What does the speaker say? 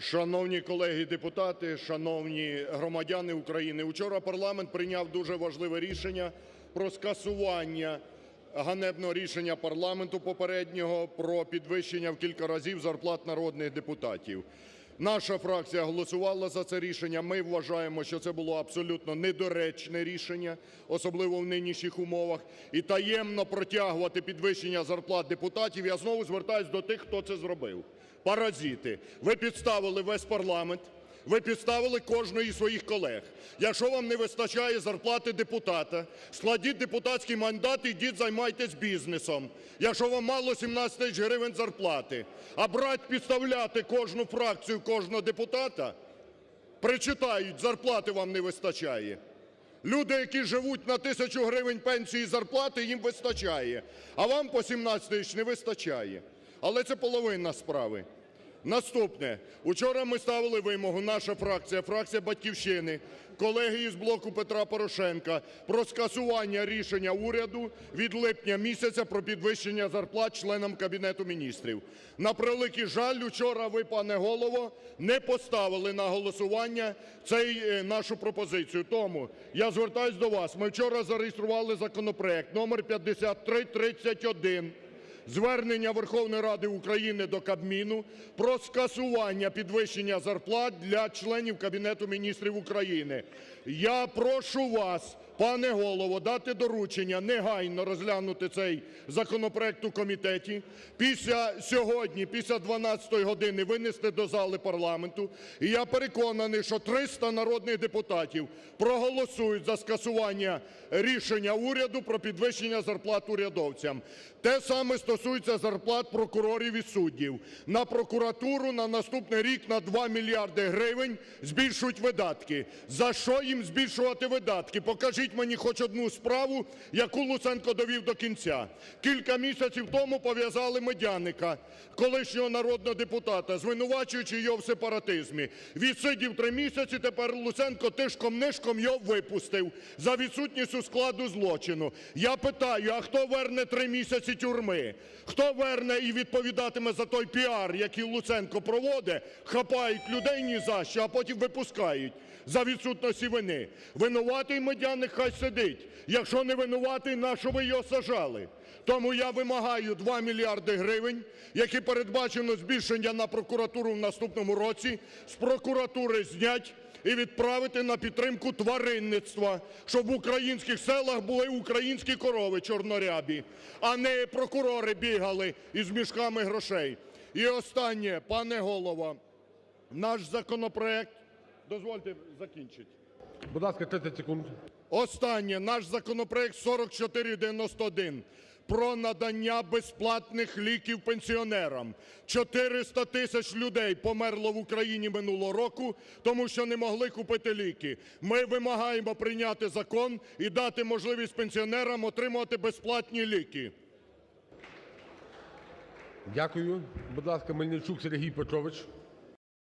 Шановні колеги депутати, шановні громадяни України! Учора парламент прийняв дуже важливе рішення про скасування ганебного рішення парламенту попереднього про підвищення в кілька разів зарплат народних депутатів. Наша фракція голосувала за це рішення. Ми вважаємо, що це було абсолютно недоречне рішення, особливо в нинішніх умовах. І таємно протягувати підвищення зарплат депутатів, я знову звертаюсь до тих, хто це зробив. Паразити, ви підставили весь парламент, ви підставили кожного із своїх колег. Якщо вам не вистачає зарплати депутата, складіть депутатський мандат і йдіть займайтесь бізнесом. Якщо вам мало 17 тисяч гривень зарплати, а брати підставляти кожну фракцію, кожного депутата, причитають, зарплати вам не вистачає. Люди, які живуть на тисячу гривень пенсії і зарплати, їм вистачає, а вам по 17 тисяч не вистачає. Але це половина справи. Наступне. Учора ми ставили вимогу, наша фракція, фракція "Батьківщини", колеги із "Блоку Петра Порошенка" про скасування рішення уряду від липня місяця про підвищення зарплат членам Кабінету Міністрів. На превеликий жаль, учора ви, пане Голово, не поставили на голосування цей, е, нашу пропозицію. Тому я звертаюсь до вас. Ми вчора зареєстрували законопроект номер 5331 звернення Верховної Ради України до Кабміну про скасування підвищення зарплат для членів Кабінету Міністрів України. Я прошу вас, пане Голово, дати доручення негайно розглянути цей законопроект у комітеті, після сьогодні, після 12 години винести до зали парламенту. І я переконаний, що 300 народних депутатів проголосують за скасування рішення уряду про підвищення зарплат урядовцям. Те саме стосується зарплат прокурорів і суддів. На прокуратуру на наступний рік на 2 мільярди гривень збільшують видатки. За що їм збільшувати видатки? Покажіть мені хоч одну справу, яку Луценко довів до кінця. Кілька місяців тому пов'язали Медяника, колишнього народного депутата, звинувачуючи його в сепаратизмі. Відсидів три місяці, тепер Луценко тишком-нишком його випустив за відсутністю складу злочину. Я питаю, а хто верне три місяці тюрми? Хто верне і відповідатиме за той піар, який Луценко проводить, хапають людей ні за що, а потім випускають за відсутності вини? Винуватий Медяник хай сидить. Якщо не винуватий, нащо ви його сажали? Тому я вимагаю 2 мільярди гривень, які передбачено збільшення на прокуратуру в наступному році, з прокуратури знять і відправити на підтримку тваринництва, щоб в українських селах були українські корови чорнорябі, а не прокурори бігали із мішками грошей. І останнє, пане Голово, наш законопроект, дозвольте закінчити. Будь ласка, 30 секунд. Останнє. Наш законопроект 4491 про надання безплатних ліків пенсіонерам. 400 тисяч людей померло в Україні минулого року, тому що не могли купити ліки. Ми вимагаємо прийняти закон і дати можливість пенсіонерам отримувати безплатні ліки. Дякую. Будь ласка, Мельничук Сергій Петрович.